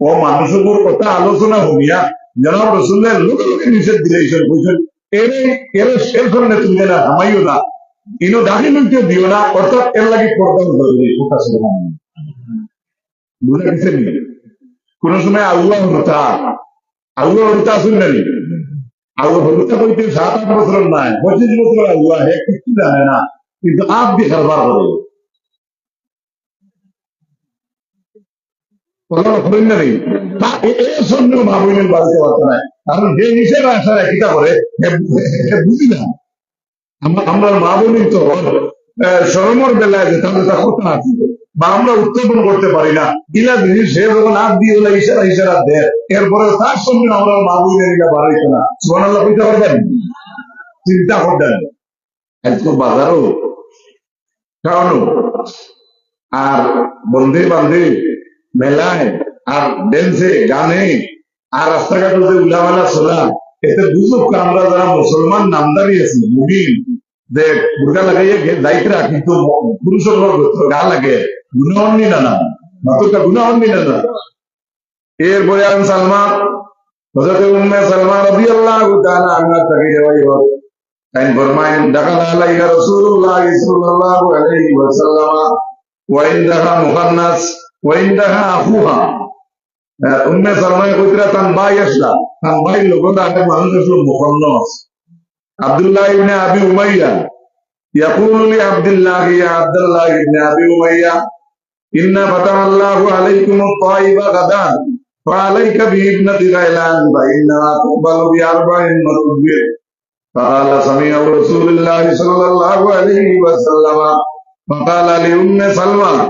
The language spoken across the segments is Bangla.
ও মানুষগুলোর কথা আলোচনা হইয়া জনাব রসুল্লাহ লোকে লোকে নিষেধ দিলেছেন বুঝছেন এরে, এর এর কারণে তুমি না হামাইও না, ইনো দিও না, অর্থাৎ এর লাগি কোন সময় সাত আট বছর নাই, পঁচিশ বছর হে কিছু জানে না, কিন্তু আপ দিয়ে করে। কারণ আমরা উত্থাপন করতে পারি না। ইলা জিনিস সে যখন হাত দিয়ে ওলা ইশারা ইশারা দেয়, এরপরে তার সঙ্গে আমরা মা বলি নিলে বাড়াইতো না। সুবহানাল্লাহ কইতে পারবেন চিন্তা করবেন। বাজারও। খাওয়ানো। আর বন্ধে বান্ধে মেলায় আর ডেন্সে গানে আর রাস্তাঘাটে যে উলামালা চলা, এতে বুঝুক আমরা যারা মুসলমান নামদারি আছি, মুমিন, যে বুর্গা লাগাইয়ে রাখি, কিন্তু পুরুষের গা লাগে গুণাহন্নি না না এরপরে আমি সালমান হজরত উম্মে ইনদাহা মুখান্নাস। ওয়া ইনদাহা আখুহা উম্মে সালমান কইতরা তান ভাই আসলা তান ভাই লোকটা আগে মানুষ আসলো মুখান্নাস আব্দুল্লাহ ইবনে আবি উমাইয়া يقول لعبد الله يا عبد الله بن ابي اميه ان فتح الله عليكم الطائف غدا فعليك بابنة غيلان فانها تقبل باربع وتدبر فقال سمع رسول الله صلى الله عليه وسلم فقال لأم سلمى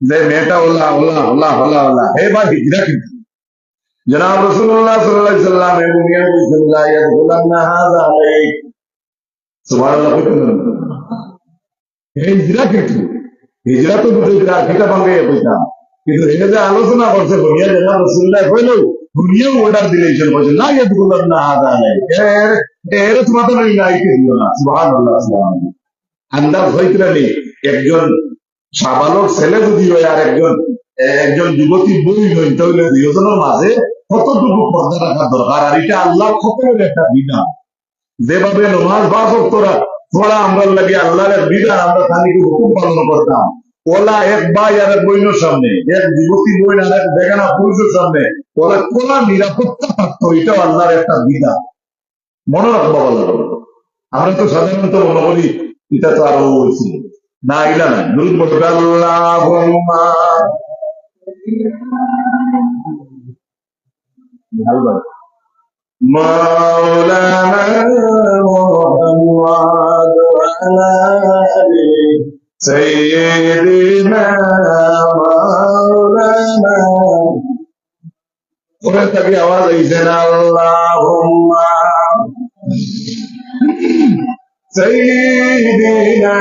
যে মেয়েটা, ওলা ওলা ওলা ওলা ওলা। হে বা হিজরা কিন্তু জনাব রসুল্লাহ সাল্লাল্লাহু সাল্লাম দুনিয়া বলছেন, লা ইয়াদখুলান্না হাযা আলাইক। সুবহানাল্লাহ কইতেন এই হিজরা কিন্তু হিজরা তো হিজরা কিতা ভাঙে কইতাম কিন্তু এটা যে আলোচনা করছে জনাব রসুল্লাহ অর্ডার দিলেছেন বলছে, লা ইয়াদখুলান্না হাযা আলাইক। এর এর তোমাদের নাই না। আন্দাজ নেই একজন সাবালক ছেলে যদি হয় আর একজন একজন যুবতী বই হই তাহলে দুজনের মাঝে কতটুকু পর্দা রাখা দরকার? আর এটা আল্লাহ খতমের একটা বিধান। যেভাবে নমাজ বাস তোরা তোরা আমরা লাগে আল্লাহর বিধান, আমরা খানিকে হুকুম পালন করতাম। ওলা এক ভাই আর এক বইনের সামনে, এক যুবতী বই আর এক বেগানা পুরুষের সামনে, ওরা কোলা নিরাপত্তা থাকতো, এটাও আল্লাহর একটা বিধান। মনে রাখব বলা আমরা তো সাধারণত মনে করি, এটা তো আরও হয়েছিল نائلا نريد اللهم مولانا محمد وعلى سيدنا مولانا وانت بأوازي اللهم سيدنا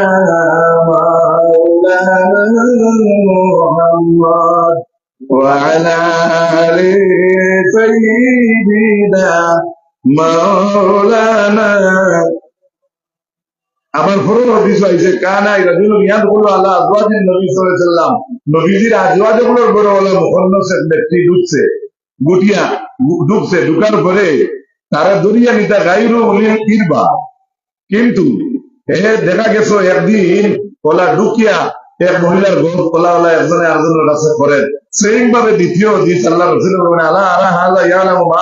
مولانا محمد وعلى آل سيدنا مولانا আমার ফরজ হাদিস হইছে কানা রাজুল ইয়াদ করলো আল্লাহ আজওয়াজিন নবী সাল্লাল্লাহু আলাইহি সাল্লাম নবীজির আজওয়াজ গুলোর বড় হলো মুখন্নসের ব্যক্তি ঢুকছে গুটিয়া ঢুকছে ঢুকার পরে তারা দুনিয়া নিতা গাইরু উলি কিরবা কিন্তু দেখা গেছে একদিন ওলা ঢুকিয়া এক মহিলার গোল ওলা ওলা একজনে আরেকজনের কাছে করেন সেই ভাবে দ্বিতীয় দিন আল্লাহ রসুল আলা আলা হাজা মা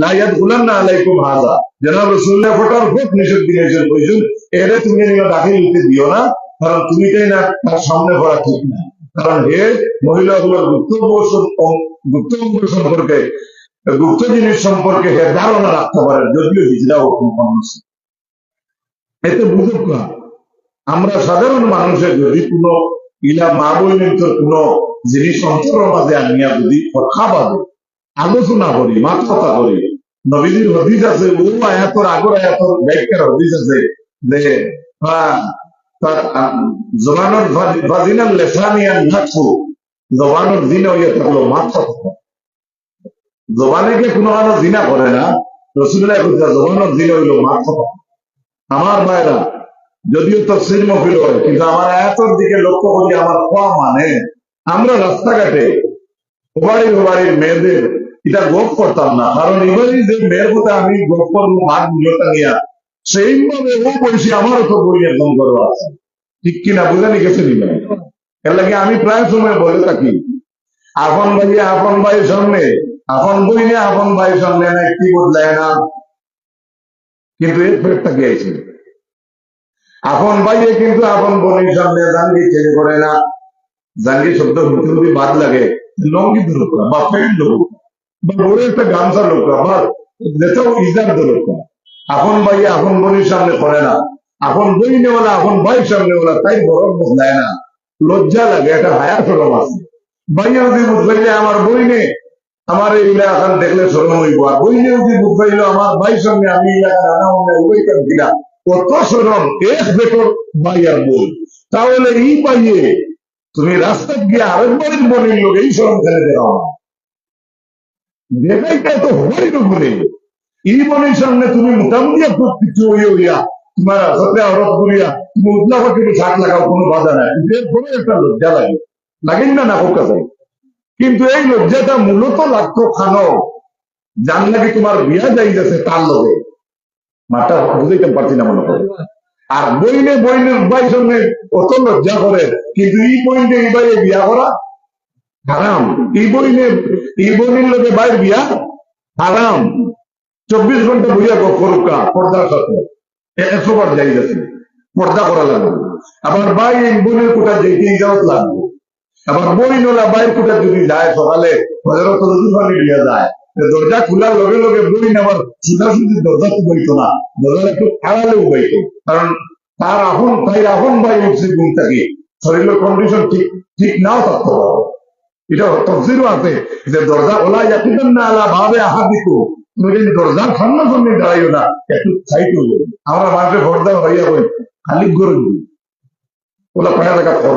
লা ইয়াদখুলান্না আলাইকুম হাজা জনাব ফটার খুব নিষেধ দিয়েছেন এরে তুমি দাখিল দিও না, কারণ তুমি তাই না, তার সামনে করা ঠিক না। কারণ হে মহিলাগুলোর সম- গুপ্তব্য সম্পর্কে, গুপ্ত জিনিস সম্পর্কে হে ধারণা রাখতে পারেন যদিও হিজরা ও মানুষ এতে বুঝুক না, আমরা সাধারণ মানুষের যদি কোনো ইলা মা বইনের কোন জিনিস অন্তরের মাঝে আনিয়া যদি কথা পাবে আলোচনা করি মাত কথা করি, নবীজির হদিস আছে, ও আয়াতর আগর আয়াতর ব্যাখ্যার হদিস আছে যে জবানোর ফাজি- লেসানিয়ান নাকু জবানোর দিন হইয়া থাকল মাত কথা জবানে কে কোনো জিনা করে না? রসুল্লাহ জবানোর দিন হইল মাত কথা আমার ভাইরা, যদিও তফসির মফিল হয়, কিন্তু আমার আয়াতর দিকে লক্ষ্য করি আমার কোয়া মানে আমরা রাস্তাঘাটে ওবাড়ির ওবাড়ির মেয়েদের এটা গোপ করতাম না। কারণ এবারই যে মেয়ের কথা আমি গোপ করব ভাগ নিয়তা নিয়া, সেইভাবে ও বলছি আমারও তো বই একদম গর্ব আছে ঠিক কিনা বুঝানি গেছে নিবে এর লাগে আমি প্রায় সময় বলে থাকি, আপন ভাইয়ে আপন ভাইয়ের সামনে, আপন বই নিয়ে আপন ভাইয়ের সামনে না কি বদলায় না? কিন্তু এর ফেরতটা গিয়েছে আপন ভাইয়ে কিন্তু আপন বোনের সামনে জাঙ্গি ছেড়ে করে না। জাঙ্গি শব্দ হতে হতে বাদ লাগে। লঙ্গি না, বা প্যান্ট না, বা বড় একটা গামছা লোক না, বা যেটাও ইজার না। আপন ভাই আপন বোনের সামনে করে না। আপন বই নেওয়ালা আপন ভাইয়ের সামনে ওলা তাই বড় বদলায় না। লজ্জা লাগে একটা হায়া সরম আছে। ভাইয়া যদি বুঝবাইলে আমার বই নে আমার এই এলাকান দেখলে সরম হইব। আর বই নে যদি বুঝবাইলো আমার ভাই সামনে আমি এলাকা রানা অন্য উবাইকান দিলা? কত সরম এক বেটর ভাই আর বই তাহলে এই পাইয়ে তুমি রাস্তা গিয়ে আরেকবারের বনের লোক, এই সরম খেলে দেওয়া দেখাইটা এই বনের সামনে তুমি মোটামুটি কিছু হইয়া তোমার করিয়া, তুমি শাক লাগাও, কোনো বাধা নাই। একটা লজ্জা লাগে। লাগেন না না কাছে কিন্তু এই লজ্জাটা মূলত লাগতো খানো জান নাকি তোমার বিয়া যাই যাচ্ছে তার লগে। মাটা বুঝাইতে পারছি না মনে করে আর বইনে বইনের ভাই সঙ্গে অত লজ্জা করে, কিন্তু এই বইনে এই বাইরে বিয়া করা হারাম। এই বইনে, এই বইনের লোকে বাইর বিয়া হারাম। চব্বিশ ঘণ্টা বুঝিয়া গো করুকা পর্দার সাথে। একশো বার যাই যাচ্ছে পর্দা করা লাগবে। আবার ভাই এই বোনের কোটা যেতেই যাওয়া লাগবে। আবার বই নোলা বাইর কোটা যদি যায় সকালে হজরত রজুফানি দিয়া যায়। দরজা খোলার লগে লগে বই নেবার সোজাসুজি দরজা তো বইতো না, দরজা একটু আড়ালেও বইতো। কারণ তার এখন তাই এখন ভাই উঠছে ঘুম থেকে। শরীরের কন্ডিশন ঠিক ঠিক নাও থাকতে পারে এটা তফসিরও আছে যে দরজা খোলা ইয়াকিদান না আলা ভাবে আহা দিকু তুমি যদি দরজার সামনে দাঁড়াইও না, একটু সাইড হইবে আমরা মানুষের ভরদা হইয়া বই, খালি দিই ওলা পায়া লাগা খর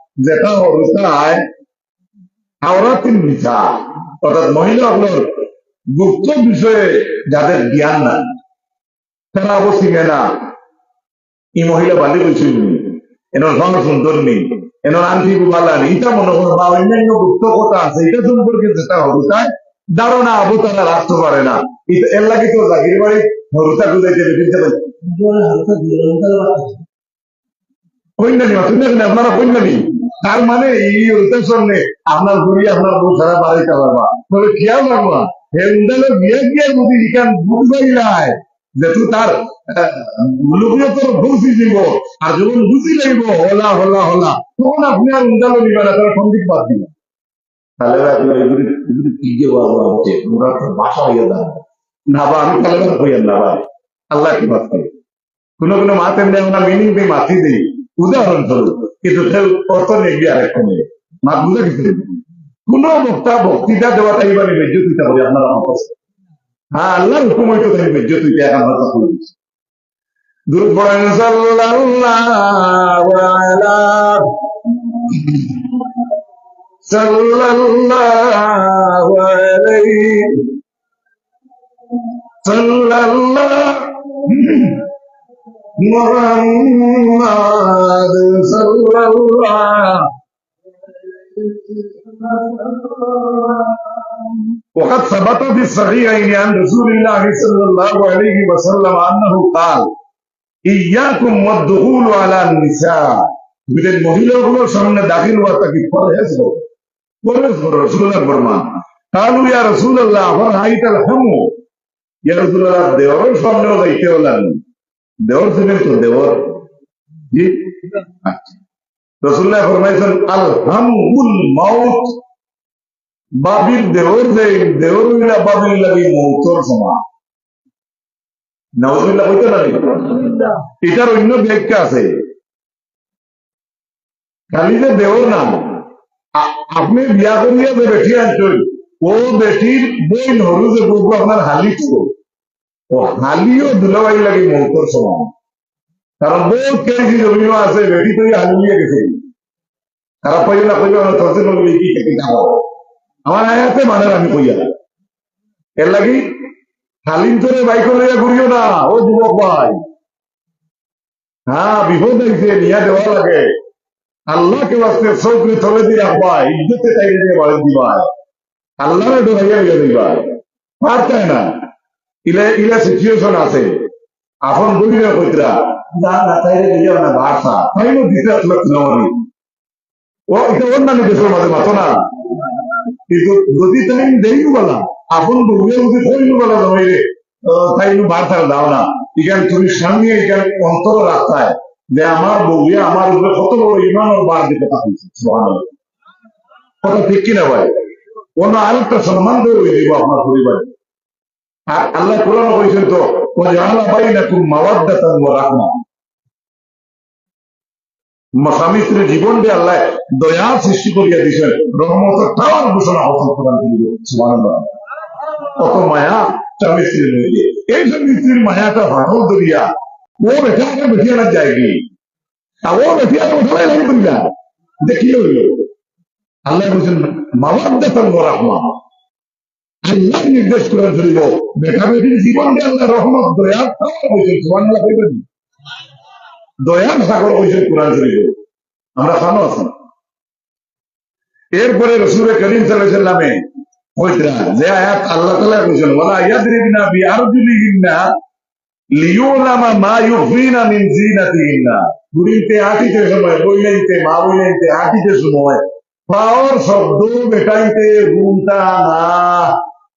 যেটা নিসা অর্থাৎ মহিলা আপনার গুপ্ত বিষয়ে যাদের জ্ঞান নাই তারা অবশ্যই না। এই মহিলা বালি কইছিল এনার ভালো সুন্দর নেই এনার আন্টি বালা নেই এটা মনে করো বা অন্যান্য গুপ্ত কথা আছে এটা সম্পর্কে যেটা হরুতায় ধারণা আবু তারা রাখতে পারে না। এর লাগে তো জাগির বাড়ি হরুতা গুজাইতে দেখতে পাই কন্যানি আপনারা কন্যানি তার মানে এই হরুতার সামনে আপনার ঘুরি, আপনার বউ সারা বাড়িতে পারবা তবে খেয়াল রাখবা হে বিয়ে গিয়ে যদি ইখান যায় যেহেতু তার লোকীয় তোর ঘুষি দিব আর যখন হলা হলা হলা, তখন আপনি আর উন্দালো নিবেন সন্দিক বাদ দিবেন। তাহলে তো বাসা দাও না বা, আমি তাহলে না আল্লাহ কি করে? কোনো কোনো দেয় আমরা মিনিং দিই। উদাহরণস্বরূপ, কিন্তু কেউ অর্থ নেই গিয়ে আরেক কমে মাত বুঝে গেছে? কোন বক্তা বক্তৃতা দেওয়াটা এবার বেজ্জত হইতে হবে, আপনারা আমার কাছে হ্যাঁ আল্লাহর হুকুম হইতে তাই বেজ্জত হইতে এখন হয়তো করে দিচ্ছে দূর পড়েন, সাল্লাল্লাহু আলা সাল্লাল্লাহু আলাইহি সাল্লাল্লাহু মুহাম্মাদ সাল্লাল্লাহু وقد ثبت في الصحيحين عن رسول الله صلى الله عليه وسلم انه قال اياكم والدخول على النساء বিদেশ মহিলাগুলোর সামনে দাখিল হওয়া তাকে পরহেজ করো পরহেজ করো রসুল্লাহ ফরমান কালু ইয়া রসুল্লাহ আমার হাইটাল হামু ইয়া রসুল্লাহ দেওয়ার সামনেও যাইতে হলাম দেওয়ার ছিলেন তো দেওয়ার জি রসুল্লাহ ফরমাইছেন আল হামুল মাউত। বাবির দেওর যে দেওর হইলা বাবির লাগি মৌতর কইতে লাগে এটার অন্য ব্যাখ্যা আছে। খালি যে দেওর না আপনি বিয়া করিয়া যে বেটি আনছেন ও বেটির বই নরু যে বউ আপনার হালি তো ও, হালিও দুলাবাই লাগে মৌতর সমান। কারণ বহুত কেজি জমিও আছে বেটি তো হালিয়ে গেছে। খারাপ পাইও না কইবা না তরতে নবী কি খেতে খাব। আমার আয়াতে মানে আমি কইয়া এর লাগি হালিম তোরে বাইক লইয়া ঘুরিও না, ও যুবক ভাই। হ্যাঁ বিপদ হয়েছে, নিয়া দেওয়া লাগে। আল্লাহকে বাস্তে চৌকরি তলে দিয়ে রাখবা, ইজ্জতে চাই দিয়ে বাড়ি দিবা। আল্লাহরে ডোহাইয়া হইয়া দিবা পারতায় না। ইলে ইলে সিচুয়েশন আছে। আপন বলিলে কইতরা। না না তাইলে দিয়ে না ভাষা তাইলে দিতে আসলে নমরি ও এটা অন্যান্য দেশের মাঝে মাতো না? কিন্তু যদি তুমি দেই বলা আপন বউয়ে যদি কইনু বলা জমাইরে তাই বার্তা দাও না। এখানে তুমি সামনে এখানে অন্তর রাস্তায়। যে আমার বউয়ে আমার উপরে কত বড় ইমান বার দিতে পারছে সুবহানাল্লাহ। কথা ঠিক কিনা ভাই? অন্য আরেকটা সম্মান দিয়ে দিব আপনার পরিবারে। আল্লাহ কোরআন কইছেন তো ওয়াজআলা বাইনাকুম মাওয়াদ্দাতান ওয়া রাহমা। স্বামী স্ত্রীর জীবন দিয়ে আল্লাহ দয়া সৃষ্টি করিয়া দিছেন রহমতের টাওয়ার ঘোষণা হচ্ছে কোরআন থেকে কত মায়া স্বামী স্ত্রীর মধ্যে এই স্বামী স্ত্রীর মায়াটা দরিয়া ও না আর ও বেঠিয়া ওঠাই লাগে দুনিয়া দেখি হইল আল্লাহ বলছেন আল্লাহ নির্দেশ করে চলিব বেটা বেটির জীবন দিয়ে আল্লাহ রহমত দয়া টাওয়ার বলছেন সুবহানাল্লাহ কইবেন দয়ার সাগর হয়েছেন কোরআন শরীফে আমরা খানো আছি। এরপরে রসুল করিম সাল্লামে আল্লাহ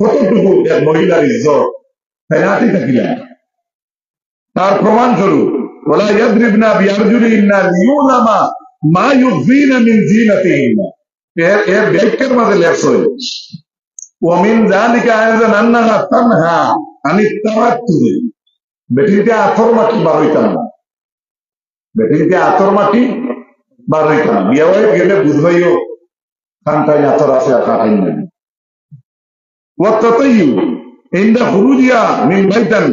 কতটুকু এক মহিলার ইজ্জত তাই না। তার প্রমাণ স্বরূপ ওলা ইয়াদরিবনা বিআরজুলিহিন্না লিউলামা মা ইউযিনা মিন জিনাতিহিন্না এর এর ব্যাখ্যার মাঝে আনিত তাওয়াত্তুরি বেটিতে আথর মাটি বার হইতাম না। মাটি বার হইতাম বিয়া হয়ে গেলে আছে আর খাটাই ওয়াত্তাতাইয়ু ইনদা খুরুজিয়া মিন বাইতান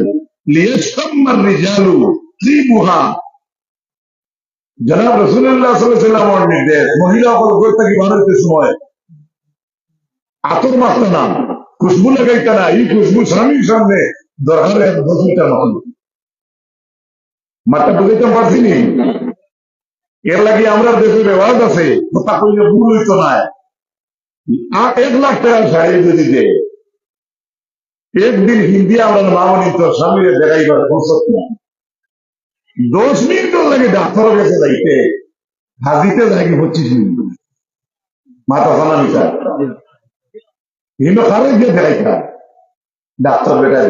লিয়াশতাম্মা রিজালু ত্রিবুহা জনাব রসুল্লাহ সাল্লামের নির্দেশ মহিলা অকল থাকি ভারতের সময় আতর মারত না খুশবু লাগাইতে না এই খুশবু স্বামীর সামনে দরকারে মাঠটা বুঝাইতে পারছি এর লাগি আমরা দেশে রেওয়াজ আছে ভুল হইতো না এক লাখ টাকা সাহায্য দেয় একদিন হিন্দি আমরা মামনি তো স্বামীরে দেখাইবার ফুরসত না। দশ মিনিট লাগে ডাক্তার কাছে যাইতে, হাজিতে যাই পঁচিশ মিনিট। মাথা জানা মিশা হিন্দু খারে গিয়ে দেখাইতা ডাক্তার বেটা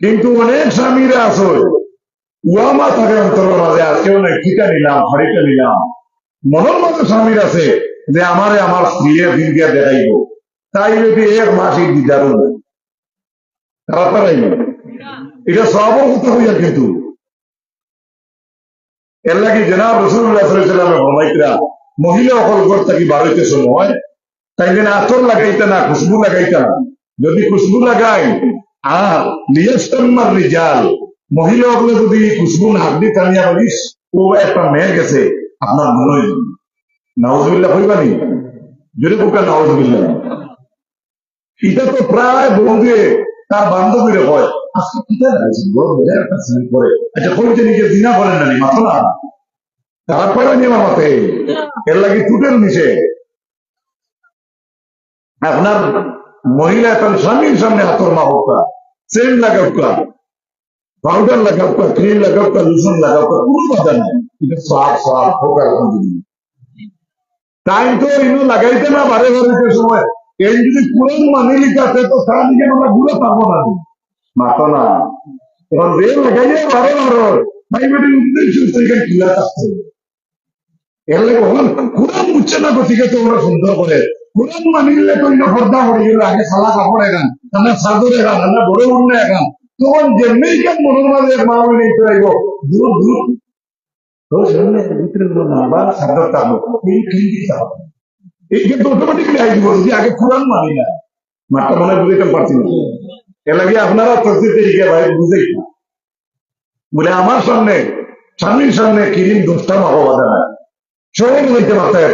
কিন্তু অনেক স্বামীরা আসো উয়ামা থাকে অন্তরের মাঝে আজকেও না ঠিকা নিলাম, হাড়িটা নিলাম। মনের মাঝে স্বামীর আছে যে আমারে আমার স্ত্রীর দিন দিয়ে দেখাইব। তাই যদি এক মাস এই দিদারও না তারা তারাই এটা সবর কথা হইয়া কিন্তু। এর লাগি জনাব রসুল্লাহ মহিলা অকল ঘর থাকি বাড়িতে সময় তাই যেন আতর লাগাইতে না, খুশবু লাগাইতে না। যদি খুশবু লাগাই আর লিয়াস্তাম্মার রিজাল, মহিলা অকলে যদি খুশবু হাত দিয়ে টানিয়া বলিস, ও একটা মেয়ে গেছে, আপনার মনে হয় নাউজবিল্লাহ হইবানি? যদি কোকা নাউজবিল্লাহ। এটা তো প্রায় বন্ধুয়ে তার বান্ধবীরে হয়। আজকে বড় বোঝার একটা সিনেমা করে আচ্ছা কইতে নিজে দিনা করেন না মাত্র না? তারা নিয়ে মামাতে এর লাগে টুটেল নিচে আপনার মহিলা স্বামীর সামনে হাতর মা হোকা চেন লাগাওকা পাউডার ক্রিম লুসন কোনো বাধা নাই। এটা সাফ সাফ হোকা টাইম তো ইনো লাগাইতে না বারে বারে সময়। এই যদি কোরআন মানি লিখাতে তো তারা নিজে আমরা ঘুরে পাবো না। মাতো না। এখন রেল লাগাইলে বারো বারো বেটি উদ্দেশ্য থেকে খিলা থাকছে। এর লাগে ওখান কোরআন বুঝছে না গতিকে তো ওরা সুন্দর করে। কোরআন মানিলে তো ইনো পর্দা করে গেল আগে সালা কাপড় এখান তাহলে সাদর এখান তাহলে বড় উন্ন এখান তখন যেমনি কেন মনের মাঝে মা বলে নিতে লাগবো দূর দূর। তো সামনে ভিতরে না বা সাদর থাকব এই ক্লিন দিতে এই কিন্তু অটোমেটিকলি আই দিব যে আগে কোরআন মানি না। মাঠটা মনে বুঝাইতে পারছি না। এর আপনারা প্রস্তুতি রেখে ভাই বুঝেই বলে আমার সামনে, স্বামীর সামনে কিরিম দোষটা মাহো বাধা না। সবাই হইতে মাথায়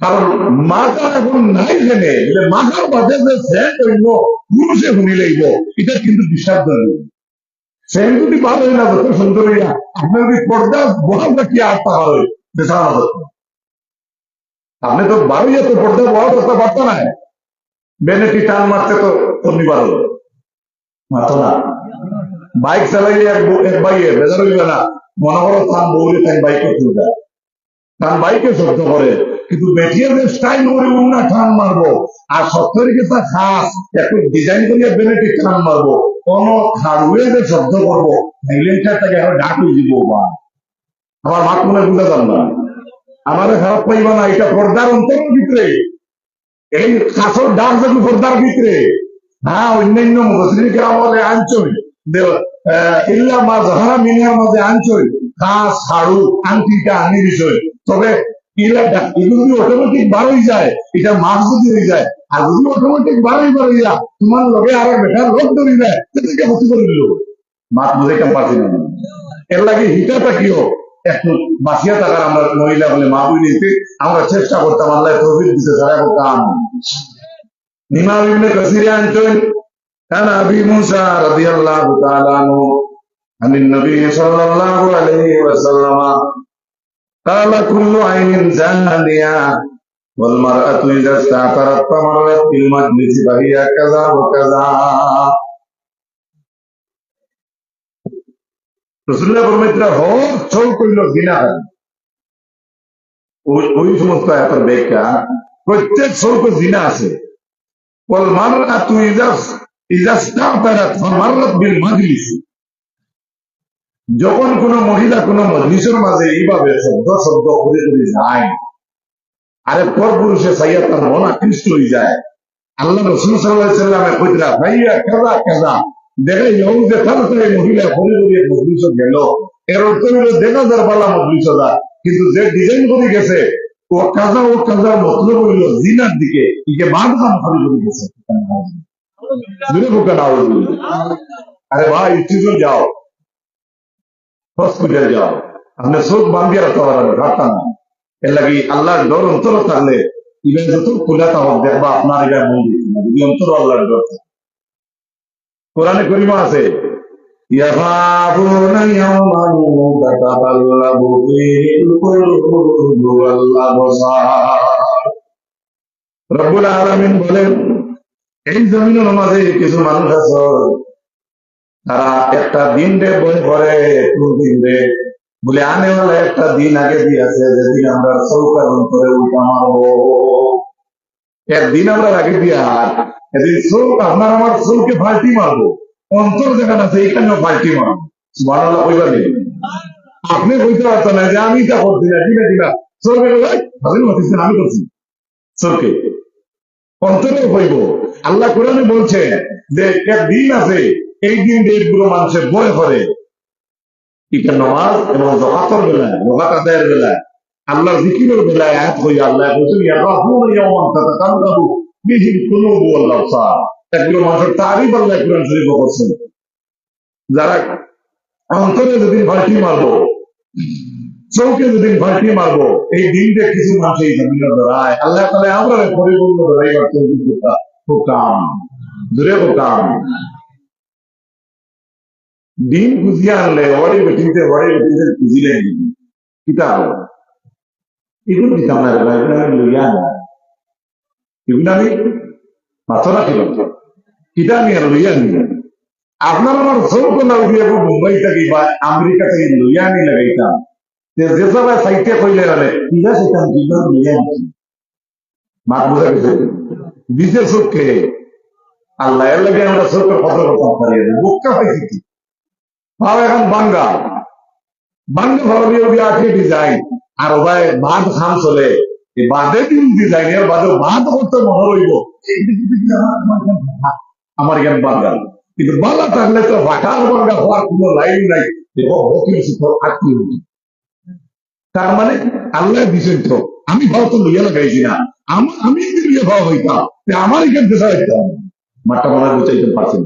কারণ মাথা এখন নাই জেনে, বলে মাথার যে হইল পুরুষে এটা কিন্তু বিশ্বাস যদি ভালো হয় না সুন্দর হইয়া, আপনার যদি পর্দা পাওয়া হয় আপনি তো বারোই এত পর্দা বহাল করতে পারতো না। বেনেটি টান মারতে তো শনিবার হলো মাতো না। বাইক চালাইলে এক বাইয়ে বেজার হইবে না। মনে করো তার বউরে তাই বাইকে তুলবে তার বাইকে শব্দ করে। কিন্তু মেটিয়ে স্টাইল করে উন্না টান মারবো। আর সত্তরকে তা খাস? একটু ডিজাইন করিয়া বেনেটি টান মারবো। কোন খাড়ুয়ে যে শব্দ করব সাইলেন্সারটাকে আরও ডাক দিব আমার মাত মনে বুঝা যান না। আমারে খারাপ পাইবা না, এটা পর্দার অন্তরের ভিতরে। এই কাছর ডাক যখন পর্দার ভিতরে। হ্যাঁ অন্যান্য মুসলিমকে আমলে আঞ্চল ইল্লা মা জাহারা মিনিয়ার মাঝে আঞ্চল খাস হাড়ু আংটিটা আনি বিষয় তবে ইলা, এগুলো যদি অটোমেটিক হয়ে যায়, এটা মাছ যদি হয়ে যায়, আর যদি অটোমেটিক হয়ে যায় তোমার লগে বেটার লোক ধরে সেটাকে হতে করে দিল। মাছ বুঝাইতে পারছি না। এর লাগে হিটাটা কি হোক? একটু বাঁচিয়ে থাকার আমরা মহিলা বলে মা বই নিতে আমরা চেষ্টা করতাম আল্লাহ তহবিল দিতে তারা কাম ইমাম ইবনে কাসির আনছেন عن ابي موسى رضي الله تعالى عنه عن النبي صلى الله عليه وسلم قال كل عين زانية والمرأة إذا استعطرت فمرت بالمجلس فهي كذا وكذا রসুল্লাহ বর্মিত্রা হোক ছৌ করিল বিনা। ওই সমস্ত এখন ব্যাখ্যা, প্রত্যেক সৌক জিনা আছে। ওয়াল মারআতু ইযা ইযা ইসতাতারাত ফামাররাত বিল মাজলিস। যখন কোন মহিলা কোন মজলিসের মাঝে এইভাবে শব্দ শব্দ করে করে যায়, আরে পর পুরুষে সাইয়া তার মন আকৃষ্ট হয়ে যায়। আল্লাহ রসুল সাল্লাহ সাল্লামে কইরা, ভাইয়া কাজা কাজা দেখা যাও যে মহিলা করে করে মজলিস গেল। এর অর্থ হলো দেখা যার পালা মজলিস কিন্তু যে ডিজাইন করে গেছে, ও কাজা ও কাজা মতলব জিনার দিকে। ইকে গেছে। দূরে আরে ভাই যাও। হসপিটাল যাও। আপনি চোখ বান্ধিয়ে রাখতে না এর আল্লাহর ডর অন্তর থাকলে ইভেন যত হোক দেখবা আপনার মন দিচ্ছে না যদি অন্তর আল্লাহর ডর। থাকে। কোরআনে করিমা আছে يخافون يوما تتقلب فيه القلوب والأبصار রব্বুল আলামিন বলেন এই জমিনের মাঝে কিছু মানুষ আছে তারা একটা দিন রে বই করে কোন দিন রে বলে আনে হলে একটা দিন আগে দিয়েছে যেদিন আমরা চৌকার অন্তরে উল্টা মারবো একদিন আমরা আগে দিয়া এদিন চৌক আপনার আমার ফাল্টি মারবো। অন্তর যেখানে আছে, এখানেও ফাল্টি মারবো। নেই আপনি না যে আমি করছি না ঠিক আছে আমি করছি। অন্তরে হইব আল্লাহ কোরআনে বলছে যে, এক দিন আছে, এই দিন দেবগুলো মানুষের বয় করে। এটা নমাজ এবং জকাতর বেলায় জকাত আদায়ের বেলায়। আল্লাহর জিকিরের বেলায় হইয়া আল্লাহ বলছেন তাতাকাল্লাবু। বিহিল কুলুবু ওয়াল আবসার এগুলো মানুষের তারিফ আল্লাহ কোরআন শরীফে করছেন যারা অন্তরে যদি ফাঁকি মারবো, চৌকে যেদিন ফাঁকি মারবো, এই দিনটা কিছু মানুষ এই জমিনে ধরায়। আল্লাহ তাহলে আমরা পরিপূর্ণ তৌফিক দিতা হুকাম দূরে হুকাম দিন খুঁজিয়ে আনলে, ওয়ারি বেটিতে ওয়ারি বেটিতে খুঁজিলে কিতাব। এগুলো দিতাম না লইয়া না। এগুলো আমি মাথা রাখিলাম কিতাব নিয়ে লইয়া নিয়ে আপনার আমার চৌক না উঠিয়ে মুম্বাই থেকে বা আমেরিকা থেকে লইয়া আনি লাগাইতাম যে সবাই সাইটে কইলে গেলে কিনা সেখান কিনা লইয়া আনছি। মাত বুঝা গেছে? দিছে চোখকে আল্লাহ, এর লাগে আমরা চোখের কথা কথা পারি। বুকটা পাইছি কি? ভাব এখন বাঙ্গা। বাঙ্গা ওই আছে ডিজাইন আর ওভাই বাঁধ খান চলে। এই বাঁধে দিন ডিজাইন এর বাদে করতে মনে রইব আমার জ্ঞান বাঙ্গাল কিন্তু বাংলা থাকলে তো হওয়ার কোনো লাইন নাই। তার মানে আল্লাহ দিছেন তো। আমি ভাও তো লইয়া লাগাইছি না। আমি লইয়া ভাও হইতাম আমার এখান দেশা হইতাম মাঠটা হয় বুঝাইতে পারছেন।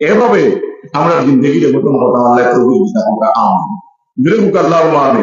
এভাবে আমরা জিন্দগিতে প্রথম কথা আল্লাহ আমরা আম। মানে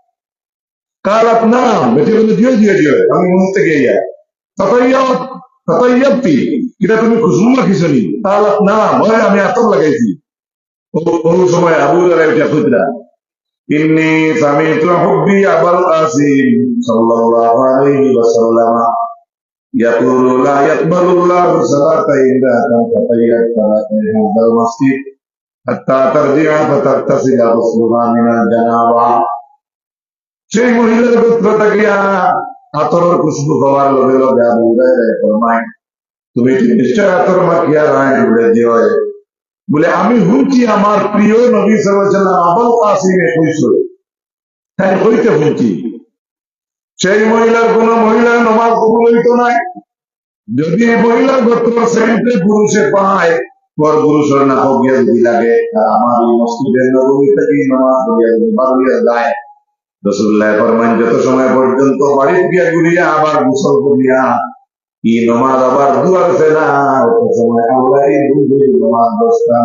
কালাত না বেটি বলে দিও দিও দিও আমি মসজিদ থেকে ইয়া ততাইয়াত ততাইয়াবতি এটা তুমি খুশবু রাখিছো নি কালাত না ভয় আমি আতর লাগাইছি ও ও সময় আবু হুরায়রা এটা কইরা إني سمعت حبي أبا القاسم صلى الله عليه وسلم يقول لا يقبل الله صلاة إلا تتطيب هذا المسجد حتى ترجع فتغتسل غسلها من الجنابة সেই মহিলার গোত্র থাকিয়া আতরের খুশবু হওয়ার লগে লগে আবু ফরমায়, তুমি কি নিশ্চয় আতর মাখিয়া রায় বলে দিও বলে, আমি শুনছি আমার প্রিয় নবী সাল্লাম আবুল কাসিমে কইছো তাই হইতে শুনছি সেই মহিলার কোন মহিলার নমাজ কবুল হইতো নাই। যদি মহিলা গোত্র শ্রেণীতে পুরুষে পায় পর পুরুষের না হবিয়া যদি লাগে, আর আমার মসজিদের নবমী থেকে নামাজ হবিয়া যদি যায় রসুল্লাহ ফরমান যত সময় পর্যন্ত বাড়ি গিয়া ঘুরিয়া আবার গোসল করিয়া কি নমাজ আবার দুয়ার ফেলা তত সময় আমরা এই নমাজ দশটা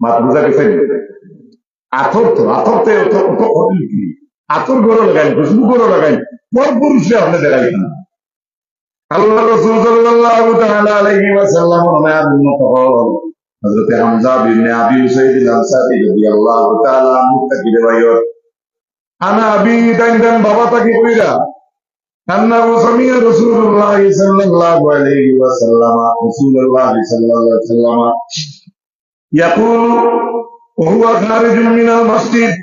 মাত বুঝা গেছে? আথর তো আথর তো অত অত অত কি? আতর গরো লাগাই খুশবু গরো লাগাই পর পুরুষে আপনি দেখাই না। আল্লাহ রসুল সাল্লাল্লাহু আলাইহি ওয়াসাল্লাম ওনার উম্মত হল হযরত হামজা বিন আবি উসাইদ আল-আনসারী রাদিয়াল্লাহু তাআলা আনহু থেকে রিওয়ায়াত আনা আবি দান দান বাবা তাকে কইরা أنه سمع رسول الله صلى الله عليه وسلم رسول الله صلى الله عليه وسلم يقول وهو خارج من المسجد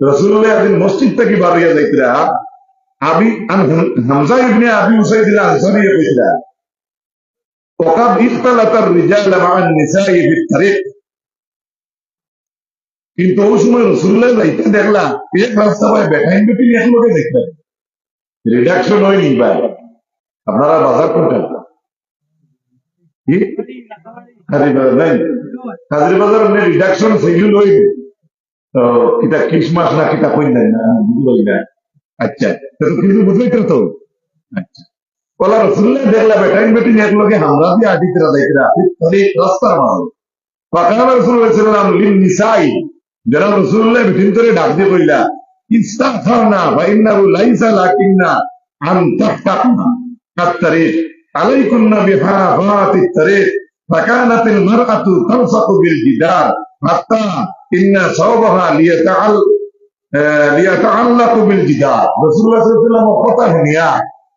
رسول الله একদিন মসজিদ থেকে বাড়িয়া যাইতরা আবি আন হামজা ইবনে আবি উসাইদ আল-আনসারী কইতরা وقد اختلط الرجال مع النساء في الطريق কিন্তু ওই সময় রসুল্লাহ যাইতে দেখলা এক রাস্তা ভাই বেটাইন বেটি এক লোকে দেখলেন রিডাকশন হয়নি ভাই আপনারা বাজার কোনটা কি হাজির বাজার নাই হাজির বাজার আপনি রিডাকশন সেগুলো হইনি তো কিতা খ্রিসমাস না কিতা কই নাই না বুঝলাই না আচ্ছা তো কিন্তু বুঝলাই তো আচ্ছা বলা রসুল্লাহ দেখলা বেটাইন বেটি এক লোকে হামরা দিয়ে আটিতরা যাইতরা তাহলে রাস্তার মানুষ ফাকানা রাসূলুল্লাহ সাল্লাল্লাহু আলাইহি ওয়াসাল্লাম লিন নিসাই যারা রাসূলুল্লাহ বিঠিন করে ডাক দিয়ে কইলা ইস্তাগফারনা ফা ইন্নাহু লাইসা লাকিন্না আন তাফতাকনা কাত্তারিক আলাইকুন্না বিহাফাতিত তারিক فكانت المرأة تلصق بالجدار حتى إن صوبها ليتعل آه، ليتعلق بالجدار رسول الله صلى الله عليه وسلم কথা শুনিয়া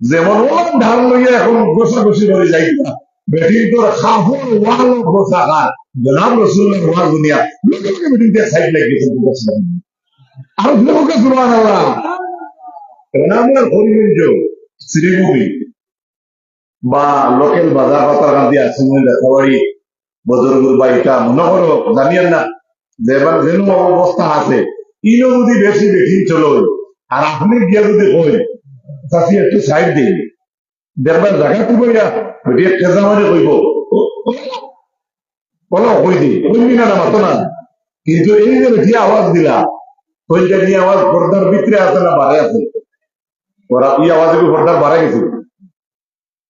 যেমন ওলাম ধান লইয়া এখন গোসাগোসি করে যাইতা বেটিং তোর খাফর ওয়াল গোসা খান জনাব রসুল্লাহ ওয়াল দুনিয়া লোকে বেটিং দিয়ে সাইড লাগিয়েছে আর লোকে সুবহান আল্লাহ নামের হরিগঞ্জ শ্রীভূমি বা লোকেল বাজার পাতার আছে মনে করো, জানিয়েন না। যে এবার যেন অবস্থা আছে, ইনো যদি বেশি বেশি চলো, আর আপনি গিয়া যদি কই চাষি সাইড দিই। দেখবার জায়গা কি কইরা বেটি খেজা মানে কইব। বলো, কই দি কইবি না না, মাতো না। কিন্তু এই যে বেটি আওয়াজ দিলা কইটা নিয়ে আওয়াজ পর্দার ভিতরে আছে না বাড়ে আছে? ওরা এই আওয়াজে কি পর্দার বাড়ে গেছে।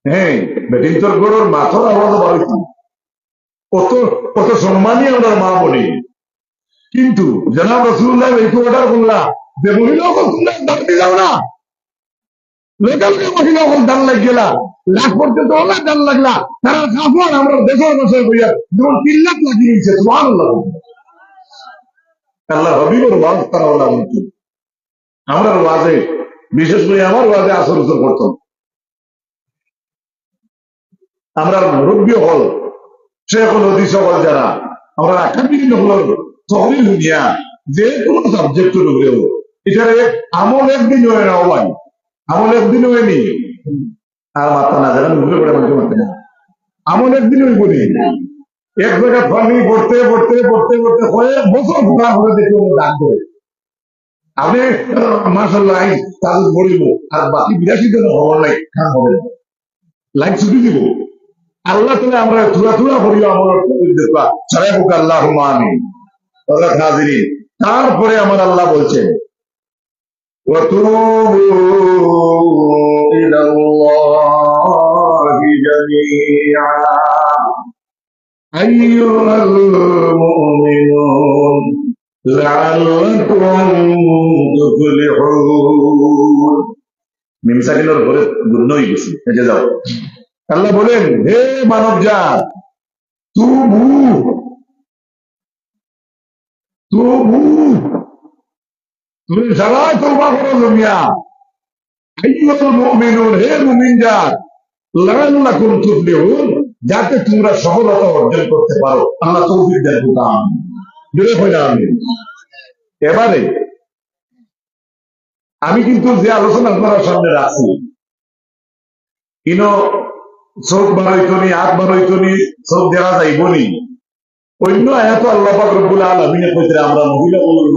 হ্যাঁ বেটিং তোর গরুর মাথার আওয়াজ বাড়াইছে। কত কত সম্মানই আমরা মা বলি কিন্তু জনাব রসুল্লাহ এই অর্ডার করলা যে সকল তোমরা দাম দিয়ে যাও না। লোকালকে মহিলা সকল দাম লাগিলা লাখ পর্যন্ত অনেক দাম লাগলা। তারা কাপড় আমরা দেশের বছর কইয়া যেমন তিন লাখ লাগিয়ে দিয়েছে সুহান আল্লাহ হবিবর ওয়াজ তারা আমরা ওয়াজে, বিশেষ করে আমার ওয়াজে আসর উসর করতাম আমরা মুরব্বী হল শেখ নদী সকল যারা। আমরা একাডেমিক হল শহরি দুনিয়া যে কোনো সাবজেক্টের উপরেও। এটার এক আমল একদিন হয়ে না আমল একদিন হয়নি। আর মাথা না জানেন ঘুরে ঘুরে বলতে পারতে না আমল একদিন হইব নি। এক জায়গায় ফানি পড়তে পড়তে পড়তে পড়তে কয়েক বছর ঘোরা হলে দেখে ডাক দেবে আপনি মাসাল্লাহ আই কাজ পড়িব আর বাকি বিরাশি জন হওয়ার নাই খান হবে লাইন ছুটি দিব। আল্লাহ তাহলে আমরা থুরা থুরা করি আমার সারাই হোক আল্লাহ আমি খাজিরি তারপরে আমার আল্লাহ বলছেন وتوبوا إلى الله جميعا أيها المؤمنون لعلكم تفلحون মিমসাকিনের ঘরে গুণ হয়ে গেছে হেঁটে যাও আল্লাহ বলেন হে মানব জাত তুবু তুবু তুমি সবাই তওবা করো তুফলিহুন, যাতে তোমরা সফলতা অর্জন করতে পারো। আল্লাহ তৌফিক না এবারে, আমি কিন্তু যে আলোচনা আপনারা সামনে রাখছি, ইনো চোখ বারইতনি হাত বারইতনি চোখ দেখা যাইবনি অন্য আয়াত আল্লাহ পাক রব্বুল আমরা মহিলা বলব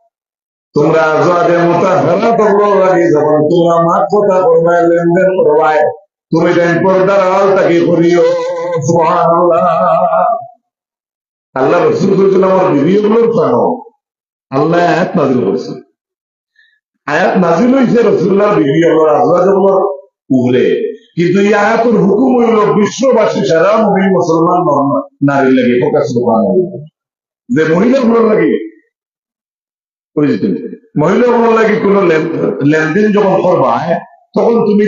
তোমরা আজওয়াজে মুতাহহারা তোমরা যখন তোমরা মাত কথা করবায় লেনদেন করবায় তুমি দেন পর্দার আল করিও, সুবহানাল্লাহ। আল্লাহ রসুল করেছেন আমার ভিডিওগুলোর কেন আল্লাহ আয়াত নাজিল করেছে আয়াত নাজিল হয়েছে রসুল্লাহ ভিডিওগুলোর আজওয়াজগুলোর উপরে। কিন্তু এই আয়াতের হুকুম হইল, বিশ্ববাসী সারা মুসলমান নারী লাগে ফোকাস যে মহিলাগুলোর লাগে বুঝেছেন? মহিলাগুলোর লাগে কোন লেনদেন যখন করবা তখন তুমি